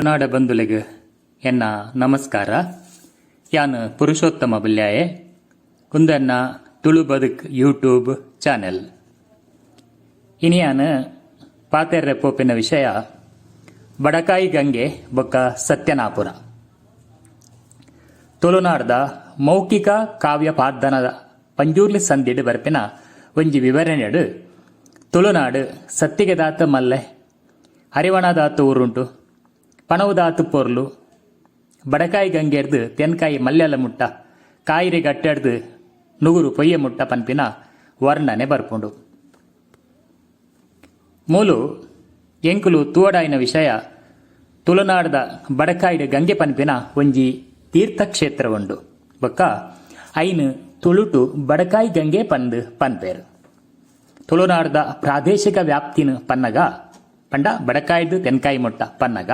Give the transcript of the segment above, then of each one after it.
ಕನ್ನಡ ಬಂಧುಲಿಗೆ ಎನ್ನ ನಮಸ್ಕಾರ. ಯಾನ್ ಪುರುಷೋತ್ತಮ ಬಲ್ಯಾಯೆ, ಕುಂದನ್ನ ತುಳು ಬದುಕ್ ಯೂಟ್ಯೂಬ್ ಚಾನೆಲ್. ಇನಿಯಾನ ಪಾತೆರ್ರೆ ಪೋಪಿನ ವಿಷಯ, ಬಡಕಾಯಿ ಗಂಗೆ ಬೊಕ್ಕ ಸತ್ಯನಾಪುರ. ತುಳುನಾಡ್ದ ಮೌಖಿಕ ಕಾವ್ಯ ಪಾರ್ಧನದ ಪಂಜೂರ್ಲಿ ಸಂದಿಡು ಬರ್ಪಿನ ಒಂಜಿ ವಿವರಣೆಡು ತುಳುನಾಡು ಸತ್ತಿಗೆದಾತ ಮಲ್ಲೆ, ಹರಿವಣದಾತ ಊರುಂಟು ಪಣವುದಾತು ಪೊರ್ಲು. ಬಡಕಾಯಿ ಗಂಗೆರ್ದು ತೆನ್ಕಾಯಿ ಮಲ್ಲೆಲ ಮುಟ್ಟ. ಕಾಯಿರಿ ಗಟ್ಟೆಡ್ದು ನುಗುರು ಪೊಯ್ಯ ಮುಟ್ಟ ಪನ್ಪಿನ ವರ್ಣನೆ ಬರ್ಪುಂಡು. ಮೂಲು ಎಂಕುಲು ತೂವಡಾಯಿನ ವಿಷಯ ತುಳುನಾಡದ ಬಡಕಾಯಿಡ ಗಂಗೆ ಪನ್ಪಿನ ಒಂಜಿ ತೀರ್ಥಕ್ಷೇತ್ರ ಉಂಡು ಬೊಕ್ಕ ಐನ್ ತುಳುಟು ಬಡಕಾಯಿ ಗಂಗೆ ಪಂದ್ ಪನ್ಪೇರು. ತುಳುನಾಡದ ಪ್ರಾದೇಶಿಕ ವ್ಯಾಪ್ತಿನ ಪನ್ನಗ ಪಂಡ ಬಡಕಾಯ್ದು ತೆನ್ಕಾಯಿ ಮುಟ್ಟ ಪನ್ನಗ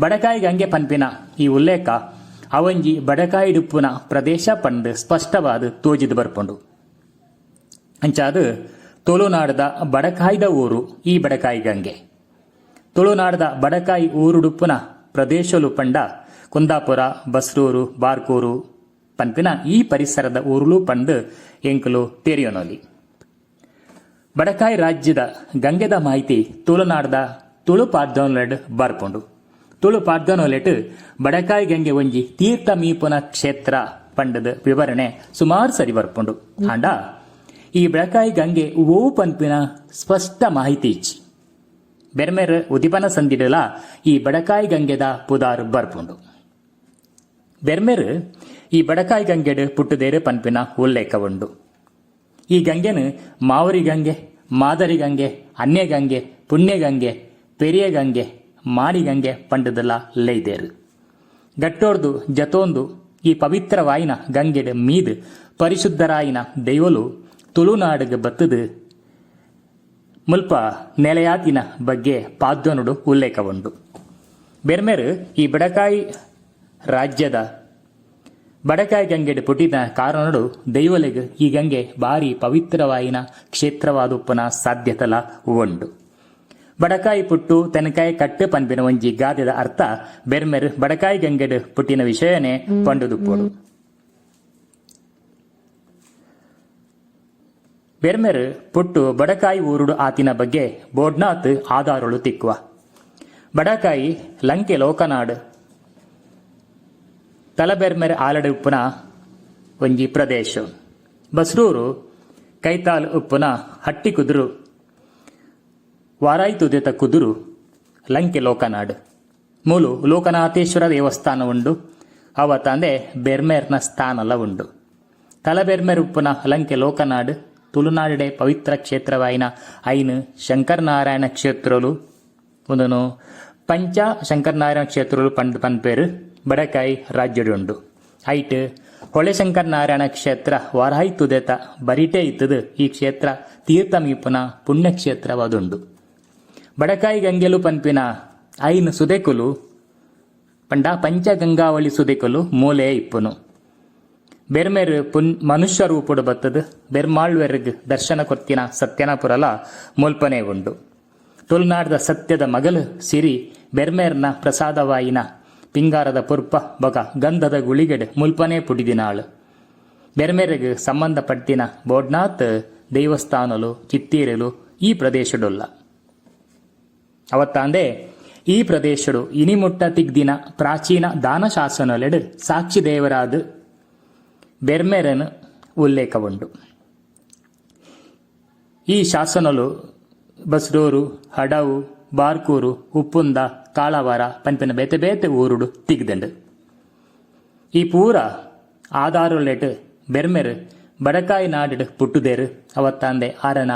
ಬಡಕಾಯಿ ಗಂಗೆ ಪನ್ಪಿನ ಈ ಉಲ್ಲೇಖ ಅವಂಜಿ ಬಡಕಾಯಿಡುಪ್ಪುನ ಪ್ರದೇಶ ಪಂಡ್ ಸ್ಪಷ್ಟವಾದ ತೋಜಿದು ಬರ್ಪುಂಡು. ಅಂಚಾದು ತುಳುನಾಡದ ಬಡಕಾಯಿದ ಊರು ಈ ಬಡಕಾಯಿ ಗಂಗೆ ತುಳುನಾಡದ ಬಡಕಾಯಿ ಊರುಡುಪ್ಪುನ ಪ್ರದೇಶಲು ಪಂಡ ಕುಂದಾಪುರ, ಬಸ್ರೂರು, ಬಾರ್ಕೂರು ಪನ್ಪಿನ ಈ ಪರಿಸರದ ಊರುಲು ಪಂಡ್ ಎಂಕಲು ತೆರಿಯೋನೊಲಿ. ಬಡಕಾಯಿ ರಾಜ್ಯದ ಗಂಗೆದ ಮಾಹಿತಿ ತುಳುನಾಡದ ತುಳು ಪಾಡ್ದೋನ್ಲೆಡ್ ಬರ್ಪುಂಡು. ತುಳು ಪಾಡ್ದೋನೊಲೆಟ್ ಬಡಕಾಯಿ ಗಂಗೆ ಒಂಜಿ ತೀರ್ಥ ಮೀಪುನ ಕ್ಷೇತ್ರ ಪಂಡದ ವಿವರಣೆ ಸುಮಾರು ಸರಿ ಬರ್ಪುಂಡು. ಆಂಡ ಈ ಬಡಕಾಯಿ ಗಂಗೆ ಓ ಪನ್ಪಿನ ಸ್ಪಷ್ಟ ಮಾಹಿತಿ ಇಚ್ಚಿ. ಬೆರ್ಮೆರ್ ಉದಿಪನ ಸಂದಿಡಲ ಈ ಬಡಕಾಯಿ ಗಂಗೆದ ಪುದಾರು ಬರ್ಪುಂಡು. ಬೆರ್ಮೆರ್ ಈ ಬಡಕಾಯಿ ಗಂಗೆಡ್ ಪುಟ್ಟುದೇರೆ ಪನ್ಪಿನ ಉಲ್ಲೇಖ ಉಂಡು ಈ ಗಂಗೆನು ಮಾವರಿ ಗಂಗೆ, ಮಾದರಿ ಗಂಗೆ ಅನ್ಯ ಗಂಗೆ ಪುಣ್ಯ ಗಂಗೆ ಪೆರಿಯ ಗಂಗೆ ಮಾಡಿ ಗಂಗೆ ಪಂಡದಲ್ಲ ಲೈದೇರು ಗಟ್ಟೋರ್ದು ಜತೋಂದು ಈ ಪವಿತ್ರವಾಯಿನ ಗಂಗೆಡ ಮೀದ್ ಪರಿಶುದ್ಧರಾಯಿನ ದೈವಲು ತುಳುನಾಡಿಗೆ ಬತ್ತದು. ಮುಲ್ಪ ನೆಲೆಯಾತಿನ ಬಗ್ಗೆ ಪಾದ್ವನುಡು ಉಲ್ಲೇಖ ಉಂಡು ಬೆರ್ಮೆರು ಈ ಬಡಕಾಯಿ ರಾಜ್ಯದ ಬಡಕಾಯಿ ಗಂಗೆಡೆ ಪುಟ್ಟಿದ ಕಾರಣಡು ದೈವಲೆಗ್ ಈ ಗಂಗೆ ಬಾರಿ ಪವಿತ್ರವಾಯಿನ ಕ್ಷೇತ್ರವಾದುಪ್ಪನ ಸಾಧ್ಯತಲ ಉಂಡು. ಬಡಕಾಯಿ ಪುಟ್ಟು ತೆನಕಾಯಿ ಕಟ್ಟು ಪನ್ಪಿನ ಒಂಜಿ ಗಾದೆದ ಅರ್ಥ ಬೆರ್ಮೆರ್ ಬಡಕಾಯಿ ಗಂಗೆಡ್ ಪುಟ್ಟಿನ ವಿಷಯನೇ ಪಂಡುದುಪ್ಪೋಡು. ಬೆರ್ಮೆರ್ ಪುಟ್ಟು ಬಡಕಾಯಿ ಊರುಡು ಆತಿನ ಬಗ್ಗೆ ಬೋಡ್ನಾಥ್ ಆಧಾರಳು ತಿಕ್ಕುವ. ಬಡಕಾಯಿ ಲಂಕೆ ಲೋಕನಾಡ್. ತಲಬೆರ್ಮೆರ್ ಆಲಡೆ ಉಪ್ಪುನ ಒಂಜಿ ಪ್ರದೇಶ. ಬಸ್ರೂರು ಕೈತಾಲ್ ಉಪ್ಪುನ ಹಟ್ಟಿ ಕುದುರು. ವಾರಾಯ್ತುದೆತ ಕುದುರು, ಲಂಕೆ ಲೋಕನಾಡ್. ಮೂಲು ಲೋಕನಾಥೇಶ್ವರ ದೇವಸ್ಥಾನ ಉಂಡು ಅವ ತಂದೆ ಬೆರ್ಮೇರ್ನ ಸ್ಥಾನಲ ಉಂಡು ತಲಬೆರ್ಮೆರ್ ಉಪ್ಪುನ ಲಂಕೆ ಲೋಕನಾಡ್. ತುಳುನಾಡಿಡೆ ಪವಿತ್ರ ಕ್ಷೇತ್ರವಾಯಿನ ಐನು ಶಂಕರನಾರಾಯಣ ಕ್ಷೇತ್ರಲು. ಒಂದನು ಪಂಚ ಶಂಕರನಾರಾಯಣ ಕ್ಷೇತ್ರಲು ಪಂಡ್ ಪನ್ಪೇರು. ಬಡಕಾಯಿ ರಾಜ್ಯಡುಂಡು ಐಟ್ ಹೊಳೆ ಶಂಕರನಾರಾಯಣ ಕ್ಷೇತ್ರ ವಾರಾಯಿ ತುದೆತ ಬರಿಟೆ ಇತ್ತದು. ಈ ಕ್ಷೇತ್ರ ತೀರ್ಥಮೀಪುನ ಪುಣ್ಯಕ್ಷೇತ್ರವಾದುಂಡು. ಬಡಕಾಯಿ ಗಂಗೆಲು ಪಂಪಿನ ಐನ್ ಸುದೆಕುಲು, ಪಂಡ ಪಂಚಗಂಗಾವಳಿ ಸುದೆಕುಲು, ಮೂಲೆ ಇಪ್ಪುನು. ಬೆರ್ಮೆರ್ ಪುನ್ ಮನುಷ್ಯ ರೂಪುಡು ಬತ್ತದು, ಬೆರ್ಮಾಳ್ವೆರ್ಗ್ ದರ್ಶನ ಕೊತ್ತಿನ ಸತ್ಯನಪುರಲ ಮುಲ್ಪನೆ ಉಂಡು. ತುಳುನಾಡದ ಸತ್ಯದ ಮಗಲು ಸಿರಿ ಬೆರ್ಮೇರ್ನ ಪ್ರಸಾದವಾಯಿನ ಪಿಂಗಾರದ ಪುರ್ಪ ಬಗ ಗಂಧದ ಗುಳಿಗೆಡ್ ಮುಲ್ಪನೆ ಪುಡಿದಿನಾಳು. ಬೆರ್ಮೆರ್ಗ್ ಸಂಬಂಧಪಟ್ಟಿನ ಬೋಡ್ನಾಥ್ ದೇವಸ್ಥಾನಲು ಚಿತ್ತೀರಲು ಈ ಪ್ರದೇಶಡುಲ್ಲ. ಅವತ್ತಾಂದೆ, ಈ ಪ್ರದೇಶಡು ಇನಿಮುಟ್ಟ ತಿಗ್ದಿನ ಪ್ರಾಚೀನ ದಾನಶಾಸನಲೆಡ್ ಸಾಕ್ಷಿ ದೇವರಾದ ಬೆರ್ಮೆರನ್ ಉಲ್ಲೇಖ ಉಂಡು ಈ ಶಾಸನಲು ಬಸ್ಡೂರು, ಹಡವು, ಬಾರ್ಕೂರು, ಉಪ್ಪುಂದ, ಕಾಳವಾರ ಪಂಪಿನ ಬೇತೆ ಬೇತೆ ಊರುಡು ತಿಗ್ದಂಡು ಈ ಪೂರ ಆಧಾರುಲೆಟ್ ಬೆರ್ಮೆರ್ ಬಡಕಾಯಿ ನಾಡಿಡ್ ಪುಟ್ಟುದೇರು ಅವತ್ತಾಂದೆ ಆರನ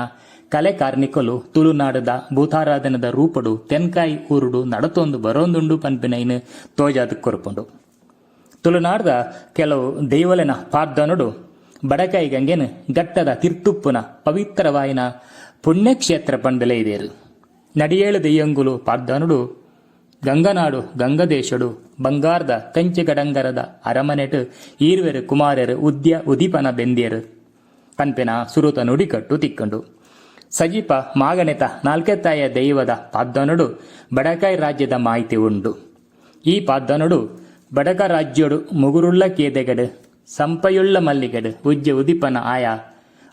ಕಲೆ ಕಾರ್ನಿಕಲು, ತುಳುನಾಡದ ಭೂತಾರಾಧನದ ರೂಪಡು, ತೆನ್ಕಾಯಿ ಊರುಡು, ನಡತೊಂದು ಬರೋಂದುಂಡು ಪನ್ಪಿನೈನು ತೋಜಾದ ಕೊರಪುಂಡು. ತುಳುನಾಡದ ಕೆಲವು ದೇವಲನ ಪಾರ್ಧನುಡು ಬಡಕಾಯಿ ಗಂಗೆನು ಗಟ್ಟದ ತಿರ್ತುಪ್ಪುನ ಪವಿತ್ರವಾಯಿನ ಪುಣ್ಯಕ್ಷೇತ್ರ ಪಂಡಲೆ ನಡಿಯೇಳು ದೆಯ್ಯಂಗುಲು ಪಾರ್ಧನುಡು ಗಂಗನಾಡು ಗಂಗದೇಶಡು, ಬಂಗಾರದ ಕಂಚಗಡಂಗರದ ಅರಮನೆಟ್, ಈರ್ವೆರು ಕುಮಾರರು ಉದ್ಯ ಉದಿಪನ ಬೆಂದಿಯರು. ಪನ್ಪೆನ ಸುರುತ ನುಡಿಕಟ್ಟು ತಿಕ್ಕಂಡು. ಸಜೀಪ ಮಾಗನೆತ ನಾಲ್ಕೆತ್ತಾಯ ದೈವದ ಪಾದ್ದನುಡು ಬಡಕಾಯಿ ರಾಜ್ಯದ ಮಾಹಿತಿ ಉಂಡು ಈ ಪಾದ್ದನುಡು ಬಡಕ ರಾಜ್ಯೋಡು ಮುಗುರುಳ್ಳ ಕೇದೆಗಡು, ಸಂಪಯುಳ್ಳ ಮಲ್ಲಿಗಡು ಉಜ್ಜೆ ಉದಿಪನ ಆಯ.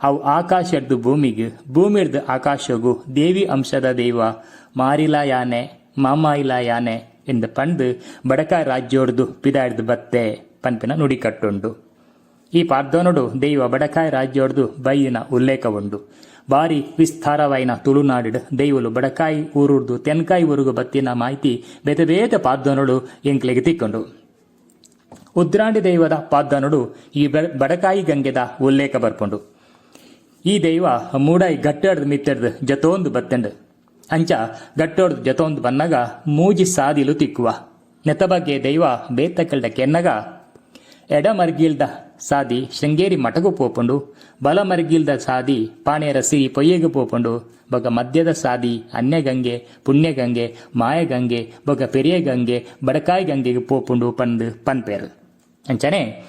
ಅವು ಆಕಾಶದ್ದು ಭೂಮಿಗೆ ಭೂಮಿರ್ದು ಆಕಾಶಗು ದೇವಿ ಅಂಶದ ದೈವ. ಮಾರಿಲ ಯಾನೆ ಮಾಮಾಯಿಲ ಯಾನೆ ಎಂದು ಪಂದು ಬಡಕ ರಾಜ್ಯೋಡ್ದು ಪಿದಾಡ್ದು ಬತ್ತೆ ಪನ್ಪಿನ ನುಡಿಕಟ್ಟುಂಡು ಈ ಪಾರ್ದೋನುಡು ದೈವ ಬಡಕಾಯ ರಾಜ್ಯೋಡ್ದು ಬೈಯಿನ ಉಲ್ಲೇಖವುಂಡು ಬಾರಿ ವಿಸ್ತಾರವೈನ ತುಳುನಾಡು ದೈವಲು ಬಡಕಾಯಿ ಊರುರ್ದು ತೆನ್ಕಾಯಿ ಊರುಗು ಬತ್ತಿನ ಮಾಹಿತಿ ಬೇತೆ ಬೇತ ಪಾದ್ದೋನುಡು ಎಂಕ್ಲೆಗೆ ತಿಕ್ಕೊಂಡು. ಉದ್ರಾಂಡಿ ದೈವದ ಪಾದ್ದನುಡು ಈ ಬಡಕಾಯಿ ಗಂಗೆದ ಉಲ್ಲೇಖ ಬರ್ಪುಂಡು. ಈ ದೈವ ಮೂಡಾಯಿ ಗಟ್ಟಡ್ದ ಮಿತ್ತಡ್ದ ಜತೋಂದು ಬತ್ತೆಂಡು. ಅಂಚ ಗಟ್ಟೋಡ್ದು ಜತೋಂದು ಬನ್ನಗ ಮೂಜಿ ಸಾದಿಲು ತಿಕ್ಕುವ. ನೆತ ಬಗ್ಗೆ ದೈವ ಬೇತಕಲ್ಡ ಕೆನ್ನಗ ಎಡ ಸಾದಿ ಶೃಂಗೇರಿ ಮಠಗೂ ಪೋಪುಂಡು ಮರ್ಗಿಲ್ದ ಸಾದಿ ಪಾಣೇರ ಸಿರಿ ಪೊಯ್ಯೆಗೆ ಪೋಪುಂಡು, ಬಗ ಮಧ್ಯದ ಸಾದಿ ಅನ್ಯಗಂಗೆ, ಪುಣ್ಯಗಂಗೆ, ಮಾಯಗಂಗೆ, ಬಗ ಪೆರಿಯ ಗಂಗೆ ಬಡಕಾಯಿ ಗಂಗೆಗೆ ಪೋಪುಂಡು ಪಂದು ಪನ್ಪೇರು. ಅಂಚನೆ,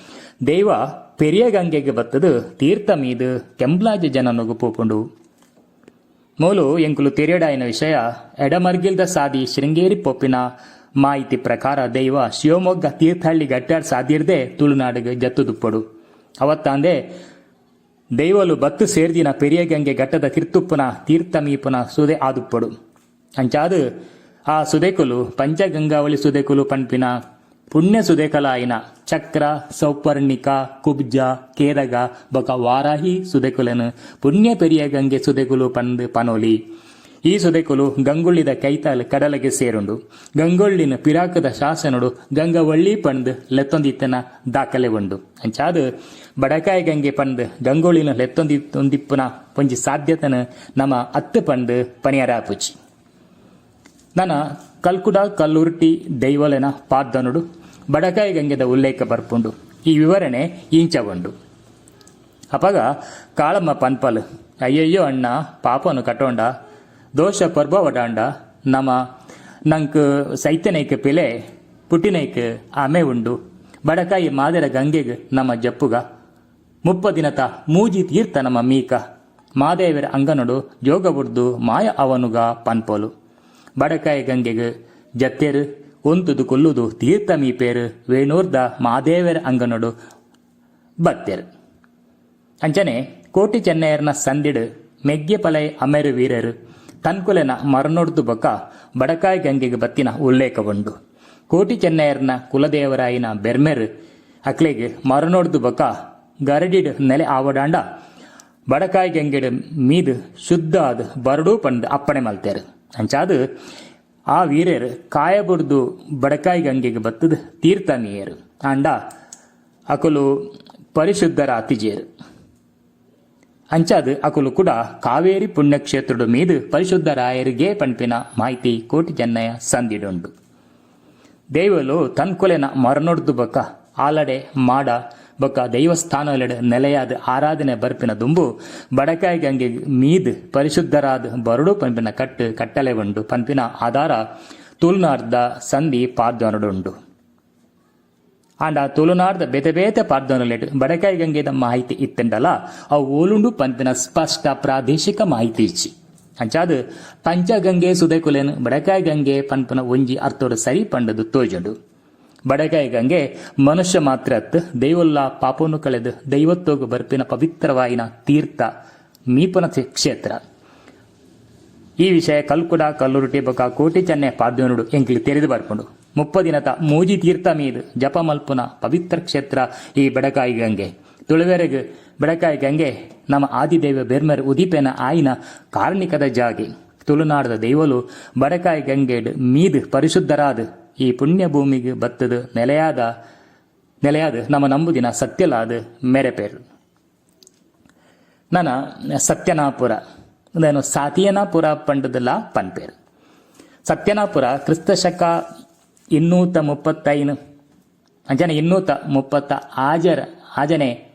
ದೈವ ಪೆರಿಯ ಗಂಗೆಗೆ ಬತ್ತದು ತೀರ್ಥ ಮೀದು ಕೆಂಬ್ಲಾಜ ಜನನಗು ಪೋಪುಂಡು. ಮೂಲು ಎಂಕುಲು ತೆರೆಯಡಾಯಿನ ವಿಷಯ ಎಡಮರ್ಗಿಲ್ದ ಸಾದಿ ಶೃಂಗೇರಿ ಪೊಪ್ಪಿನ ಮಾಹಿತಿ ಪ್ರಕಾರ ದೈವ ಶಿವಮೊಗ್ಗ ತೀರ್ಥಹಳ್ಳಿ ಗಟ್ಟಾಡ್ ಸಾದಿರ್ದೆ ತುಳುನಾಡಿಗೆ ಜತ್ತು ದುಪ್ಪಡು ಅವತ್ತಾಂದೆ, ದೈವಲು ಬತ್ತು ಸೇರ್ದಿನ ಪೆರಿಯ ಗಂಗೆ ಘಟ್ಟದ ತೀರ್ಥುಪ್ಪನ ತೀರ್ಥ ಮೀಪುನ ಸುದೆ ಆದುಪ್ಪಡು. ಅಂಚಾದು, ಆ ಸುದೆಕುಲು ಪಂಚಗಂಗಾವಳಿ ಸುದೆಕುಲು ಪನ್ಪಿನ ಪುಣ್ಯ ಸುದೆಕಲಾಯಿನ ಚಕ್ರ, ಸೌಪರ್ಣಿಕ, ಕುಬ್ಜ, ಕೇರಗ, ಬೊಕ ವಾರಾಹಿ ಸುದೆಕುಲನು ಪುಣ್ಯ ಪೆರಿಯ ಗಂಗೆ ಸುದೆಕುಲು ಪಂದು ಪನೋಲಿ. ಈ ಸುದೆಕುಲು ಗಂಗುಳ್ಳಿದ ಕೈತಾಲ್ ಕಡಲಗೆ ಸೇರುಂಡು. ಗಂಗೊಳ್ಳಿನ ಪಿರಾಕದ ಶಾಸನಡು ಗಂಗವಳ್ಳಿ ಪಂದ್ ಲೆತ್ತೊಂದಿತ್ತನ ದಾಖಲೆ ಉಂಡು. ಅಂಚಾದ ಬಡಕಾಯಿ ಗಂಗೆ ಪಂದ್ ಗಂಗೊಳ್ಳಿನ ಲೆತ್ತೊಂದಿತ್ತೊಂದಿಪ್ಪುನ ಪೊಂಜಿ ಸಾಧ್ಯತನ ನಮ್ಮ ಅತ್ತು ಪಂದ್ ಪನಿಯರಾಪುಚಿ ನನ್ನ ಕಲ್ಕುಡ ಕಲ್ಲುರ್ಟಿ ದೈವಲನ ಪಾದನುಡು ಬಡಕಾಯಿ ಗಂಗೆದ ಉಲ್ಲೇಖ ಬರ್ಪುಂಡು. ಈ ವಿವರಣೆ ಇಂಚ ಉಂಡು. ಅಪಗ ಕಾಳಮ್ಮ ಪನ್ಪಲ್, ಅಯ್ಯಯ್ಯೋ ಅಣ್ಣ, ಪಾಪನು ಕಟ್ಟೋಂಡ ದೋಷ ಪರ್ಬ ಒಡಾಂಡ ನಮ ನಂಕ್ ಸೈತನೈಕ ಪಿಲೆ, ಪುಟ್ಟಿನೈಕ ಆಮೆ ಉಂಡು. ಬಡಕಾಯಿ ಮಾದರ ಗಂಗೆಗ್ ನಮ್ಮ ಜಪ್ಪುಗ. ಮುಪ್ಪ ದಿನತ ಮೂಜಿ ತೀರ್ಥ ನಮ್ಮ ಮೀಕ. ಮಾದೇವರ ಅಂಗನಡು ಜೋಗ ಬುಡ್ದು ಮಾಯ ಅವನುಗ ಪನ್ಪೋಲು. ಬಡಕಾಯಿ ಗಂಗೆಗ್ ಜತ್ತೆರು, ಒಂತುದು ಕೊಲ್ಲುದು ತೀರ್ಥ ಮೀಪೇರು, ವೇಣೂರ್ದ ಮಾದೇವರ ಅಂಗನಡು ಬತ್ತೆರು. ಅಂಚನೆ ಕೋಟಿ ಚೆನ್ನೈಯರ್ನ ಸಂದಿಡು ಮೆಗ್ಗೆ ಪಲೈ ಅಮೆರು ವೀರರು. ತನ್ಕುಲೆನ ಮರನೊಡ್ದು ಬೊಕ್ಕ ಬಡಕಾಯಿ ಗಂಗೆಗೆ ಬತ್ತಿನ ಉಲ್ಲೇಖವುಂಡು ಕೋಟಿ ಚೆನ್ನೈಯರ್ನ ಕುಲದೇವರಾಯಿನ ಬೆರ್ಮೆರ್ ಅಕ್ಲೆಗೆ ಮರನೊಡ್ದು ಬೊಕ್ಕ ಗರಡಿಡ್ ನೆಲೆ ಆವಡಾಂಡ ಬಡಕಾಯಿ ಗಂಗೆಡ್ ಮೀದ್ ಶುದ್ಧ ಅದು ಬರಡು ಪಂಡ್ ಅಪ್ಪಣೆ ಮಲ್ತೇರು. ಅಂಚಾದು ಆ ವೀರರು ಕಾಯಬುರ್ದು ಬಡಕಾಯಿ ಗಂಗೆಗೆ ಬತ್ತದ ತೀರ್ಥ ಅಂಡ ಅಕುಲು ಪರಿಶುದ್ಧರ ಅತಿಜೇರು ಅಂಚಾದು ಅಕುಲು ಕೂಡ ಕಾವೇರಿ ಪುಣ್ಯಕ್ಷೇತ್ರದ ಮೀದು ಪರಿಶುದ್ಧ ರಾಯರಿಗೆ ಪಂಪಿನ ಮಾಹಿತಿ ಕೋಟಿ ಚೆನ್ನಯ ಸಂದಿಡುಂಡು. ದೇವಲು ತನ್ಕೊಲೆನ ಮರನೊಡ್ದು ಬಕ ಆಲಡೆ ಮಾಡ ಬೊಕ್ಕ ದೈವಸ್ಥಾನಲೆಡೆ ನೆಲೆಯಾದ ಆರಾಧನೆ ಬರ್ಪಿನ ದುಂಬು, ಬಡಕಾಯಿ ಗಂಗೆ ಮೀದ್ ಪರಿಶುದ್ಧರಾದ ಬರಡು ಪಂಪಿನ ಕಟ್ಟು ಕಟ್ಟಲೆ ಉಂಡು ಪಂಪಿನ ಆಧಾರ ತುಲ್ನಾರ್ಧ ಸಂಧಿ ಪಾದ್ವನಡುಂಡು ಆಂಡ ತುಳುನಾಡ್ದ ಬೇತೆ ಬೇತೆ ಪಾರ್ದೊನಲೆಟ್ ಬಡಕಾಯಿ ಗಂಗೆದ ಮಾಹಿತಿ ಇತ್ತಂಡಲ, ಅವು ಓಲುಂಡು ಪಂತಿನ ಸ್ಪಷ್ಟ ಪ್ರಾದೇಶಿಕ ಮಾಹಿತಿ ಇಚ್ಚಿ. ಅಂಚಾದು ಪಂಚಗಂಗೆ ಸುದೆಕುಲೆನ್ ಬಡಕಾಯಿ ಗಂಗೆ ಪಂಪನ ಒಂಜಿ ಅರ್ಥೋಡು ಸರಿ ಪಂಡದು ತೋಜುಂಡು. ಬಡಕಾಯಿ ಗಂಗೆ ಮನುಷ್ಯ ಮಾತ್ರ ದೈವಲ್ಲ ಪಾಪವನ್ನು ಕಳೆದು ದೈವತ್ತೋಗು ಬರ್ಪಿನ ಪವಿತ್ರವಾಯಿನ ತೀರ್ಥ ಮೀಪನ ಕ್ಷೇತ್ರ. ಈ ವಿಷಯ ಕಲ್ಕುಡ, ಕಲ್ಲುರುಟಿ, ಬಕ, ಕೋಟಿ ಚೆನ್ನೈ ಪಾದ್ಯನುಡು ಎಂಕ್ಲಿ ತೆರೆದು ಬರ್ಕೊಂಡು ಮುಪ್ಪದಿನತ ಮೂಜಿ ತೀರ್ಥ ಮೀದ್ ಜಪ ಮಲ್ಪುನ ಪವಿತ್ರ ಕ್ಷೇತ್ರ ಈ ಬೆಡಕಾಯಿ ಗಂಗೆ. ತುಳುವೆರೆಗೆ ಬೆಡಕಾಯಿ ಗಂಗೆ ನಮ್ಮ ಆದಿದೇವ ಬೆರ್ಮರ್ ಉದಿಪೆನ ಆಯಿನ ಕಾರ್ಣಿಕದ ಜಾಗಿ. ತುಳುನಾಡದ ದೈವಲು ಬಡಕಾಯಿ ಗಂಗೆಡ್ ಮೀದ್ ಪರಿಶುದ್ಧರಾದ ಈ ಪುಣ್ಯ ಭೂಮಿಗೆ ಬತ್ತದ ನೆಲೆಯಾದ ನೆಲೆಯಾದ ನಮ್ಮ ನಂಬುದಿನ ಸತ್ಯಲಾದ ಮೆರೆಪೇರು. ನನ್ನ ಸತ್ಯನಾಪುರ, ನಾನು ಸಾತಿಯನಾಪುರ ಪಂಡದಲ್ಲ ಪನ್ಪೇರು. ಸತ್ಯನಾಪುರ ಕ್ರಿಸ್ತ ಶಕ ಇನ್ನೂತ ಮುಪ್ಪತ್ತೈನು ಅಂಜನೆ ಇನ್ನೂತ ಮುಪ್ಪತ್ತ ಆಜರ ಆಜನೆ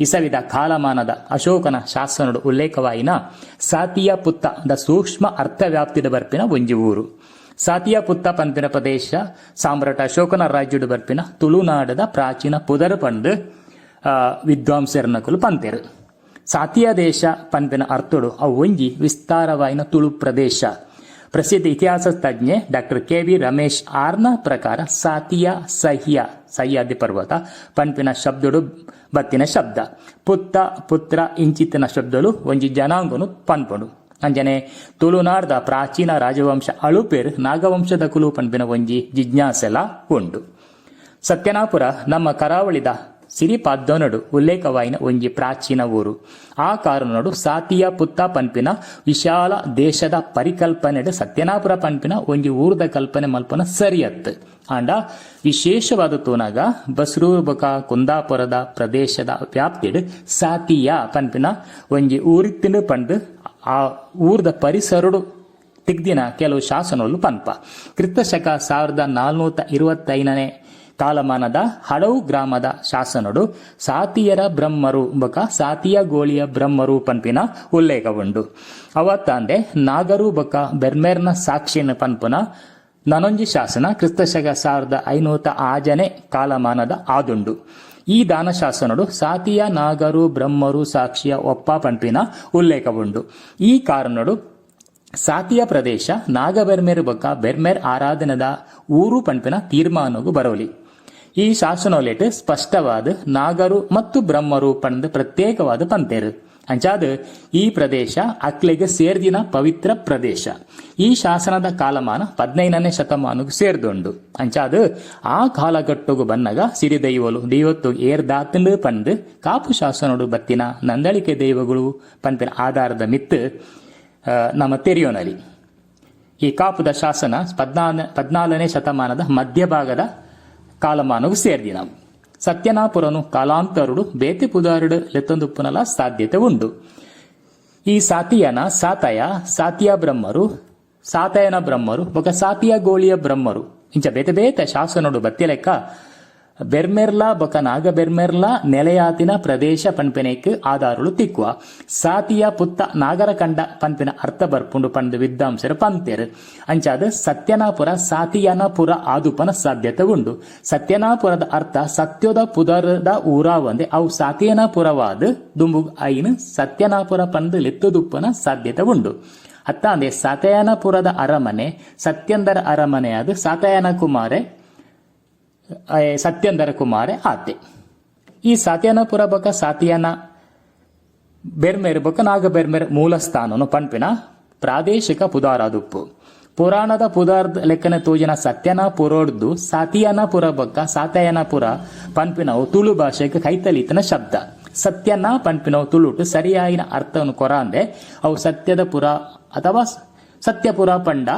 ಇಸವಿದ ಕಾಲಮಾನದ ಅಶೋಕನ ಶಾಸನಡು ಉಲ್ಲೇಖವಾಯಿನ ಸಾತಿಯ ಪುತ್ತ ದ ಸೂಕ್ಷ್ಮ ಅರ್ಥವ್ಯಾಪ್ತಿದ ಬರ್ಪಿನ ಒಂಜಿ ಊರು ಸಾತಿಯ ಪುತ್ತ ಪಂಪಿನ ಪ್ರದೇಶ, ಸಾಮ್ರಾಟ ಅಶೋಕನ ರಾಜ್ಯಡು ಬರ್ಪಿನ ತುಳುನಾಡದ ಪ್ರಾಚೀನ ಪುದರ ಪಂಡು ವಿದ್ವಾಂಸರನಕುಲು ಪಂತೆರು. ಸಾತಿಯ ದೇಶ ಪಂಪಿನ ಅರ್ಥಡು ಅವು ಒಂಜಿ ವಿಸ್ತಾರವಾಯಿನ ತುಳು ಪ್ರದೇಶ. ಪ್ರಸಿದ್ಧ ಇತಿಹಾಸ ತಜ್ಞೆ ಡಾಕ್ಟರ್ ಕೆ ವಿ ರಮೇಶ್ ಆರ್ನ ಪ್ರಕಾರ ಸಾತಿಯ ಸಹ್ಯ, ಸಹ್ಯಾದಿ ಪರ್ವತ ಪಂಪಿನ ಶಬ್ದಡು ಬತ್ತಿನ ಶಬ್ದ, ಪುತ್ತ, ಪುತ್ರ ಇಂಚಿತ್ತಿನ ಶಬ್ದಲು ಒಂಜಿ ಜನಾಂಗನು ಪನ್ಪಡು ಅಂಜನೆ, ತುಳುನಾಡ್ದ ಪ್ರಾಚೀನ ರಾಜವಂಶ ಅಳುಪೇರ್ ನಾಗವಂಶದ ಕುಲು ಪನ್ಪಿನ ಒಂಜಿ ಜಿಜ್ಞಾಸೆಲ ಉಂಡು. ಸತ್ಯನಾಪುರ, ನಮ್ಮ ಕರಾವಳಿದ ಸಿರಿಪಾದ್ದನಡು ಉಲ್ಲೇಖವಾಯಿನ ಒಂಜಿ ಪ್ರಾಚೀನ ಊರು. ಆ ಕಾರಣಡು ಸಾತಿಯ ಪುತ್ತ ಪನ್ಪಿನ ವಿಶಾಲ ದೇಶದ ಪರಿಕಲ್ಪನೆಡು ಸತ್ಯನಾಪುರ ಪನ್ಪಿನ ಒಂಜಿ ಊರ್ದ ಕಲ್ಪನೆ ಮಲ್ಪನ ಸರಿಯತ್ತು. ಆಂಡ ವಿಶೇಷವಾದ ತೂನಾಗ ಬಸ್ರೂರು ಬಕ ಕುಂದಾಪುರದ ಪ್ರದೇಶದ ವ್ಯಾಪ್ತಿಡು ಸಾತಿಯ ಪನ್ಪಿನ ಒಂಜಿ ಊರಿತ್ತಿನ ಪಂಡು ಆ ಊರ್ದ ಪರಿಸರಡು ತಿಗ್ದಿನ ಕೆಲವು ಶಾಸನಗಳು ಪನ್ಪ. ಕ್ರಿಸ್ತಶಕ ಸಾವಿರದ ನಾಲ್ನೂರ ಇರುವತ್ತೈದನೇ ಕಾಲಮಾನದ ಹಡವು ಗ್ರಾಮದ ಶಾಸನಡು ಸಾತಿಯರ ಬ್ರಹ್ಮರು ಬಕ ಸಾತಿಯ ಗೋಳಿಯ ಬ್ರಹ್ಮರು ಪನ್ಪಿನ ಉಲ್ಲೇಖವುಂಡು ಅವತ್ತಂದೆ ನಾಗರು ಬಕ ಬೆರ್ಮೇರ್ನ ಸಾಕ್ಷಿನ ಪನ್ಪುನ ನನೊಂಜಿ ಶಾಸನ ಕ್ರಿಸ್ತಶಕ ಸಾವಿರದ ಐನೂತ ಆಜನೆ ಕಾಲಮಾನದ ಆದುಂಡು ಈ ದಾನ ಶಾಸನಡು ಸಾತಿಯ ನಾಗರು, ಬ್ರಹ್ಮರು, ಸಾಕ್ಷಿಯ ಒಪ್ಪ ಪನ್ಪಿನ ಉಲ್ಲೇಖವುಂಡು ಈ ಕಾರಣಡು ಸಾತಿಯ ಪ್ರದೇಶ ನಾಗಬೆರ್ಮೇರ್ ಬೊಕ್ಕ ಬೆರ್ಮೇರ್ ಆರಾಧನದ ಊರು ಪಂಪಿನ ತೀರ್ಮಾನಗೂ ಬರೋಲಿ ಈ ಶಾಸನೋಲೇಟ್ ಸ್ಪಷ್ಟವಾದ ನಾಗರು ಮತ್ತು ಬ್ರಹ್ಮರು ಪಂದ್ ಪ್ರತ್ಯೇಕವಾದ ಪಂತೇರು ಅಂಚಾದ ಈ ಪ್ರದೇಶ ಅಕ್ಲೆಗೆ ಸೇರ್ದಿನ ಪವಿತ್ರ ಪ್ರದೇಶ. ಈ ಶಾಸನದ ಕಾಲಮಾನ ಹದಿನೈದನೇ ಶತಮಾನಕ್ಕೆ ಸೇರ್ದುಂಡು ಅಂಚಾದ ಆ ಕಾಲಘಟ್ಟಗೂ ಬನ್ನಗ ಸಿರಿ ದೈವಲು ದೈವತ್ತು ಏರ್ದಾತಂಡು ಪಂದ್ ಕಾಪು ಶಾಸನಡು ಬತ್ತಿನ ನಂದಳಿಕೆ ದೈವಗಳು ಪಂಪಿನ ಆಧಾರದ ಮಿತ್ ನಮ್ಮ ತೆರೆಯೋನಲಿ. ಈ ಕಾಪುದ ಶಾಸನ ಪದ್ನಾಲ್ ಪದ್ನಾಲನೇ ಶತಮಾನದ ಮಧ್ಯಭಾಗದ ಕಾಲಮಾನವು ಸೇರಿದಿ ನಾವು ಸತ್ಯನಾಪುರನು ಕಾಲಾಂತರುಡು ಬೇತೆ ಪುದಾರುಡು ಲೆತ್ತೊಂದುಪ್ಪುನಲ ಸಾಧ್ಯತೆ ಉಂಡು ಈ ಸಾತಿಯನ ಸಾತಯ ಸಾತಿಯ ಬ್ರಹ್ಮರು ಸಾತಯನ ಬ್ರಹ್ಮರು ಬೊಕ ಸಾತಿಯ ಗೋಳಿಯ ಬ್ರಹ್ಮರು ಇಂಚ ಬೇತೆ ಬೇತೆ ಶಾಸನಡು ಬತ್ತಿಲೆಕ್ಕ ಬೆರ್ಮೆರ್ಲಾ ಬೊಕ ನಾಗ ಬೆರ್ಮೆರ್ಲಾ ನೆಲೆಯಾತಿನ ಪ್ರದೇಶ ಪನ್ಪೆನೆಕ್ ಆಧಾರುಳು ತಿಕ್ಕುವ. ಸಾತಿಯ ಪುತ್ತ ನಾಗರಕಂಡ ಪನ್ಪಿನ ಅರ್ಥ ಬರ್ಪುಂಡು ಪಂದ ವಿದ್ವಾಂಸರು ಪಂತೇರು. ಅಂಚಾದ ಸತ್ಯನಾಪುರ ಸಾತಿಯನಪುರ ಆದುಪನ ಸಾಧ್ಯತೆ ಉಂಡು. ಸತ್ಯನಾಪುರದ ಅರ್ಥ ಸತ್ಯದ ಪುದರದ ಊರಾವಂದೆ ಅವು ಸಾತಿಯನಪುರವಾದ ದುಂಬು ಐನು ಸತ್ಯನಾಪುರ ಪಂದು ಲೆತ್ತುದುಪ್ಪನ ಸಾಧ್ಯತೆ ಉಂಡು. ಅತ್ತ ಅಂದೆ ಸತಯನಪುರದ ಅರಮನೆ ಸತ್ಯಂದರ ಅರಮನೆಯಾದ ಸಾತಯನ ಕುಮಾರೆ ಸತ್ಯಂದರ ಕುಮಾರೆ ಆತೆ. ಈ ಸಾತ್ಯನಪುರ ಬಕ ಸಾತಿಯನ ಬೆರ್ಮೆರ್ ಬಕ ನಾಗ ಬೆರ್ಮೆರ್ ಮೂಲ ಸ್ಥಾನನು ಪಂಪಿನ ಪ್ರಾದೇಶಿಕ ಪುದಾರದುಪ್ಪು. ಪುರಾಣದ ಪುದಾರ್ದ ಲೆಕ್ಕನ ತೋಜಿನ ಸತ್ಯನ ಪುರೋಡ್ದು ಸಾತಿಯನ ಪುರ ಬಕ್ಕ ಸಾತಯನ ಪುರ ಪನ್ಪಿನವು ತುಳು ಭಾಷೆಗೆ ಕೈತಲಿತನ ಶಬ್ದ. ಸತ್ಯನ ಪಂಪಿನವು ತುಳುಟು ಸರಿಯಾಯಿನ ಅರ್ಥವನ್ನು ಕೊರಾಂದೆ, ಅವು ಸತ್ಯದ ಪುರ ಅಥವಾ ಸತ್ಯಪುರ ಪಂಡ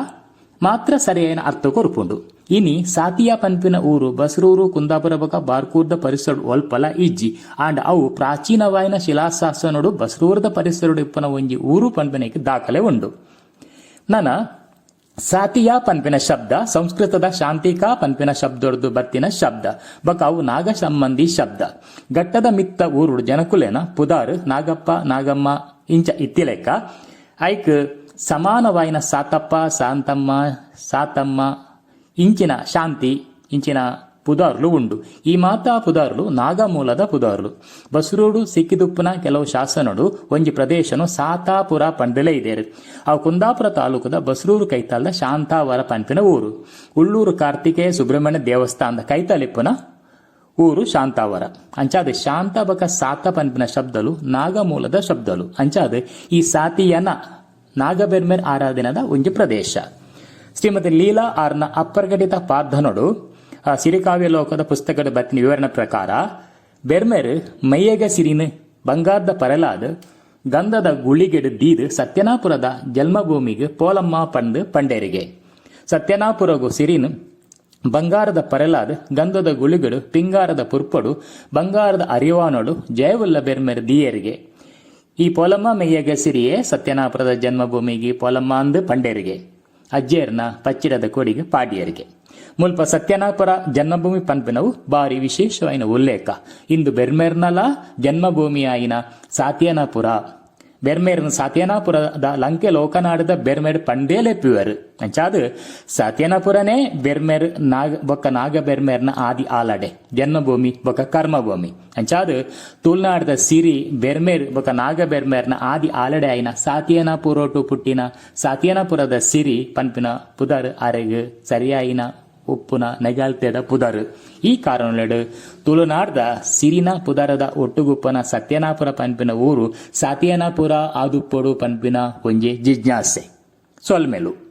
ಮಾತ್ರ ಸರಿಯಾಯಿನ ಅರ್ಥ ಕೊರುಪುಂಡು ಇನಿ ಸಾತಿಯ ಪನ್ಪಿನ ಊರು ಬಸರೂರು ಕುಂದಾಪುರ ಬಕ ಬಾರ್ಕೂರ್ದ ಪರಿಸರ ಒಲ್ಪಲ ಇಜ್ಜಿ. ಆಂಡ್ ಅವು ಪ್ರಾಚೀನವಾಯಿನ ಶಿಲಾಶಾಸನಡು ಬಸರೂರದ ಪರಿಸರಡು ಇಪ್ಪನ ಒಂಜಿ ಊರು ಪನ್ಪಿನಕ್ಕೆ ದಾಖಲೆ ಉಂಡು. ನನ ಸಾತಿಯಾ ಪನ್ಪಿನ ಶಬ್ದ ಸಂಸ್ಕೃತದ ಶಾಂತಿಕಾ ಪನ್ಪಿನ ಶಬ್ದೊಡ್ದು ಬತ್ತಿನ ಶಬ್ದ. ಬಕ ಅವು ನಾಗ ಸಂಬಂಧಿ ಶಬ್ದ. ಘಟ್ಟದ ಮಿತ್ತ ಊರುಡು ಜನಕುಲೇನ ಪುದಾರ್, ನಾಗಪ್ಪ, ನಾಗಮ್ಮ ಇಂಚ ಇತ್ತಿಲೆಕ್ಕ ಐಕ್ ಸಮಾನವಾಯಿನ ಸಾತಪ್ಪ, ಸಾಂತಮ್ಮ, ಸಾತಮ್ಮ ಇಂಚಿನ ಶಾಂತಿ, ಇಂಚಿನ ಪುದಾರ್ಲು ಉಂಡು. ಈ ಮಾತಾ ಪುದಾರ್ಲು ನಾಗಮೂಲದ ಪುದಾರ್ಲು. ಬಸರೂಡು, ಸಿಕ್ಕಿದುಪ್ಪನ ಕೆಲವು ಶಾಸನಡು, ಒಂಜಿ ಪ್ರದೇಶನು ಸಾತಾಪುರ ಪಂಡಲೆ ಇದೆ. ಅವು ಕುಂದಾಪುರ ತಾಲೂಕದ ಬಸರೂರು ಕೈತಾಲದ ಶಾಂತಾವರ ಪಂಪಿನ ಊರು. ಉಳ್ಳೂರು ಕಾರ್ತಿಕೇಯ ಸುಬ್ರಹ್ಮಣ್ಯ ದೇವಸ್ಥಾನದ ಕೈತಲಿಪ್ಪನ ಊರು ಶಾಂತಾವರ. ಅಂಚಾದೆ ಶಾಂತ ಬಕ ಸಾತ ಪಂಪಿನ ಶಬ್ದಲು ನಾಗಮೂಲದ ಶಬ್ದಲು. ಅಂಚಾದೆ ಈ ಸಾತಿಯನ ನಾಗಬೆರ್ಮೆರ್ ಆರಾಧನದ ಒಂಜಿ ಪ್ರದೇಶ. ಶ್ರೀಮತಿ ಲೀಲಾ ಆರ್ನ ಅಪ್ರಗಟಿತ ಪಾರ್ಧನೊಡು ಸಿರಿಕಾವ್ಯ ಲೋಕದ ಪುಸ್ತಕದ ಬತ್ತಿನ ವಿವರಣೆ ಪ್ರಕಾರ, ಬೆರ್ಮೆರ್ ಮೈಯಗ ಸಿರಿನ ಬಂಗಾರದ ಪರಲಾದ, ಗಂಧದ ಗುಳಿಗೆಡು ದೀದ್ ಸತ್ಯನಾಪುರದ ಜನ್ಮಭೂಮಿಗೆ ಪೋಲಮ್ಮ ಪಂದ್ ಪಂಡೇರಿಗೆ. ಸತ್ಯನಾಪುರಗು ಸಿರಿನ್ ಬಂಗಾರದ ಪರಲಾದ, ಗಂಧದ ಗುಳಿಗಡು ಪಿಂಗಾರದ ಪುರ್ಪಡು, ಬಂಗಾರದ ಅರಿವಾನೋಡು ಜಯವುಲ್ಲ ಬೆರ್ಮೆರ್ ದಿಯರಿಗೆ. ಈ ಪೋಲಮ್ಮ ಮೆಯ್ಯಗ ಸಿರಿಯೇ ಸತ್ಯನಾಪುರದ ಜನ್ಮಭೂಮಿಗೆ ಪೋಲಮ್ಮ ಅಂದು ಪಂಡೇರಿಗೆ. ಅಜ್ಜೇರ್ನ ಪಚ್ಚಿಡದ ಕೋಡಿಗೆ ಪಾಡಿಯರಿಗೆ. ಮುಲ್ಪ ಸತ್ಯನಾಪುರ ಜನ್ಮಭೂಮಿ ಪನ್ಪಿನವು ಬಾರಿ ವಿಶೇಷವಾಯಿನ ಉಲ್ಲೇಖ. ಇಂದು ಬೆರ್ಮೆರ್ನಲ ಜನ್ಮಭೂಮಿಯಾಯಿನ ಸಾತ್ಯನಾಪುರ ಬೆರ್ಮೇರ್ನ ಸಾತ್ಯನಾಪುರದ ಲಂಕೆ ಲೋಕನಾಡದ ಬೆರ್ಮೇರ್ ಪಂಡೇಲೆ ಪಿವರು ಅಂಚಾದ ಸಾತ್ಯನಾಪುರನೇ ಬೆರ್ಮೇರ್ ನಾಗ ಬೊಕ್ಕ ನಾಗ ಬೆರ್ಮೇರ್ನ ಆದಿ ಆಲಡೆ ಜನ್ಮಭೂಮಿ ಬೊಕ್ಕ ಕರ್ಮಭೂಮಿ ಅಂಚಾದ ತುಲ್ನಾಡದ ಸಿರಿ ಬೆರ್ಮೇರ್ ಬೊಕ್ಕ ನಾಗ ಬೆರ್ಮೇರ್ನ ಆದಿ ಆಲಡೆ ಆಯ್ನ ಸಾತ್ಯನಾಪುರೋಟು ಪುಟ್ಟಿನ ಸಾತ್ಯನಾಪುರದ ಸಿರಿ ಪನ್ಪಿನ ಪುದರ್ ಅರೆಗ್ ಸರಿಯಾಯಿನ ಉಪ್ಪುನ ನೆಗಾಲ್ತೆದ ಪುದರ್. ಈ ಕಾರಣಡ್ ತುಳುನಾಡ್ದ ಸಿರಿನ ಪುದರದ ಒಟ್ಟುಗುಪ್ಪನ ಸತ್ಯನಾಪುರ ಪನ್ಪಿನ ಊರು ಸತ್ಯನಾಪುರ ಆದುಪ್ಪಡು ಪನ್ಪಿನ ಒಂಜಿ ಜಿಜ್ಞಾಸೆ. ಸೊಲ್ಮೆಲು.